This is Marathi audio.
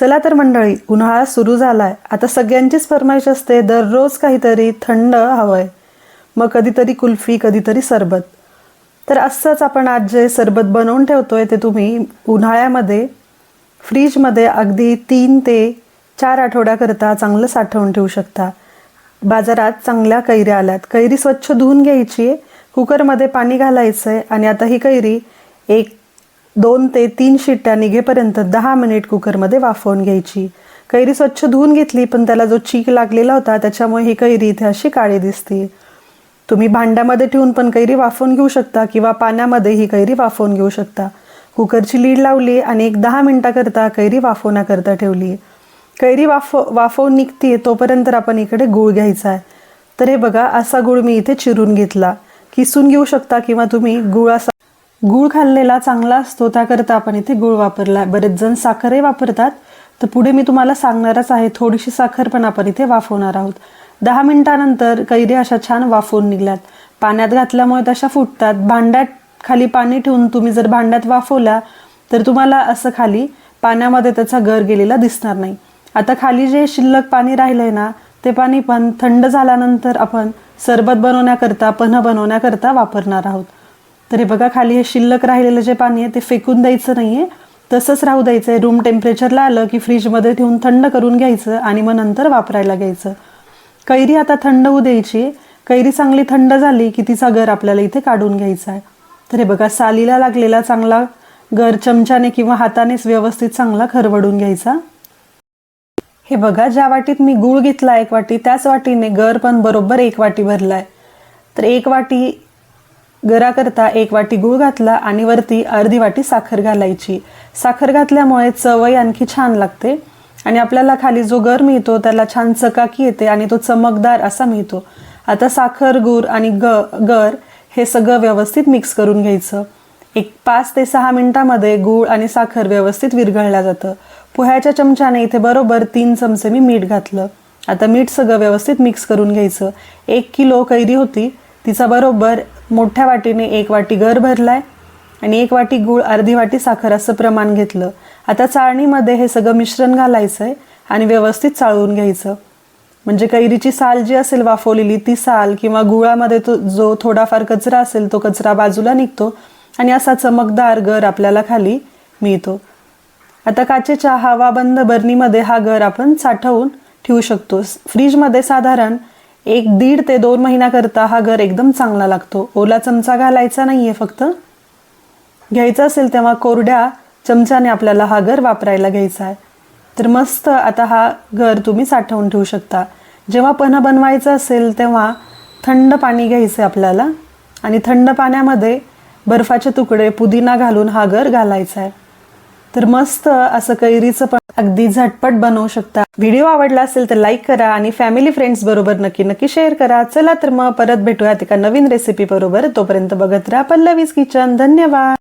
चला तर मंडळी उन्हाळा सुरू झालाय. आता सगळ्यांचीच फरमाईश असते दररोज काहीतरी थंड हवंय. मग कधीतरी कुल्फी कधीतरी सरबत. तर असंच आपण आज जे सरबत बनवून ठेवतोय ते तुम्ही उन्हाळ्यामध्ये फ्रीजमध्ये अगदी तीन ते चार आठवड्याकरता चांगलं साठवून ठेवू शकता. बाजारात चांगल्या कैऱ्या आल्यात. कैरी स्वच्छ धुवून घ्यायची आहे. कुकरमध्ये पाणी घालायचं आहे आणि आता ही कैरी एक दोन ते तीन शिट्ट्या निघेपर्यंत दहा मिनिट कुकरमध्ये वाफवून घ्यायची. कैरी स्वच्छ धुवून घेतली पण त्याला जो चीक लागलेला होता त्याच्यामुळे ही कैरी इथे अशी काळी दिसते. तुम्ही भांड्यामध्ये ठेवून पण कैरी वाफवून घेऊ शकता किंवा पाण्यामध्ये ही कैरी वाफवून घेऊ शकता. कुकरची लीड लावली आणि एक दहा मिनिटाकरता कैरी वाफवण्याकरता ठेवली. कैरी वाफ वाफवून निघते तोपर्यंत आपण इकडे गूळ घ्यायचा आहे. तर हे बघा असा गूळ मी इथे चिरून घेतला. किसून घेऊ शकता किंवा तुम्ही गुळ असा गूळ खाल्लेला चांगला असतो त्याकरता आपण इथे गूळ वापरला. बरेच जण साखरही वापरतात. तर पुढे मी तुम्हाला सांगणारच आहे थोडीशी साखर पण आपण इथे वाफवणार आहोत. दहा मिनिटानंतर कैरी अशा छान वाफवून निघल्यात. पाण्यात घातल्यामुळे तशा फुटतात. भांड्यात खाली पाणी ठेवून तुम्ही जर भांड्यात वाफवल्या तर तुम्हाला असं खाली पाण्यामध्ये त्याचा गर गेलेला दिसणार नाही. आता खाली जे शिल्लक पाणी राहिलंय ना ते पाणी पण थंड झाल्यानंतर आपण सरबत बनवण्याकरता पन्ह बनवण्याकरता वापरणार आहोत. तर हे बघा खाली हे शिल्लक राहिलेलं जे पाणी आहे ते फेकून द्यायचं नाहीये. तसंच राहू द्यायचं आहे रूम टेम्परेचरला आलं की फ्रीजमध्ये ठेवून थंड करून घ्यायचं आणि मग नंतर वापरायला घ्यायचं. कैरी आता थंड होऊ द्यायची. कैरी चांगली थंड झाली की तिचा गर आपल्याला इथे काढून घ्यायचा आहे. तर हे बघा सालीला लागलेला चांगला गर चमच्याने किंवा हातानेच व्यवस्थित चांगला खरवडून घ्यायचा. हे बघा ज्या वाटीत मी गूळ घेतला एक वाटी त्याच वाटीने गर पण बरोबर एक वाटी भरलाय. तर एक वाटी गराकरता एक वाटी गूळ घातला आणि वरती अर्धी वाटी साखर घालायची. साखर घातल्यामुळे चवही आणखी छान लागते आणि आपल्याला खाली जो गर मिळतो त्याला छान चकाकी येते आणि तो चमकदार असा मिळतो. आता साखर गूळ आणि ग गर हे सगळं व्यवस्थित मिक्स करून घ्यायचं. एक पाच ते सहा मिनिटामध्ये गूळ आणि साखर व्यवस्थित विरघळल्या जातं. पोह्याच्या चमच्याने इथे बरोबर तीन चमचे मी मीठ घातलं. आता मीठ सगळं व्यवस्थित मिक्स करून घ्यायचं. एक किलो कैरी होती तिचा बरोबर मोठ्या वाटीने एक वाटी गर भरलाय आणि एक वाटी गूळ अर्धी वाटी साखर असं प्रमाण घेतलं. आता चाळणीमध्ये हे सगळं मिश्रण घालायचं आहे आणि व्यवस्थित चाळून घ्यायचं. म्हणजे कैरीची साल जी असेल वाफवलेली ती साल किंवा गुळामध्ये तो जो थोडाफार कचरा असेल तो कचरा बाजूला निघतो आणि असा चमकदार गर आपल्याला खाली मिळतो. आता काचेच्या हवाबंद बरणीमध्ये हा गर आपण साठवून ठेवू शकतो. फ्रीजमध्ये साधारण एक दीड ते दोन महिन्याकरता हा गर एकदम चांगला लागतो. ओला चमचा घालायचा नाहीये फक्त. घ्यायचा असेल तेव्हा कोरड्या चमच्याने आपल्याला हा गर वापरायला घ्यायचा आहे. तर मस्त आता हा घर तुम्ही साठवून ठेवू शकता. जेव्हा पन्हा बनवायचं असेल तेव्हा थंड पाणी घ्यायचं आपल्याला. आणि थंड पाण्यामध्ये बर्फाचे तुकडे पुदिना घालून हा गर घालायचा आहे. तर मस्त असं कैरीचं पण अगदी झटपट बनवू शकता. व्हिडिओ आवडला असेल तर लाईक करा आणि फॅमिली फ्रेंड्स बरोबर नक्की नक्की शेअर करा. चला तर मग परत भेटूयात एका नवीन रेसिपी बरोबर. तोपर्यंत बघत राहा पल्लवीज किचन. धन्यवाद.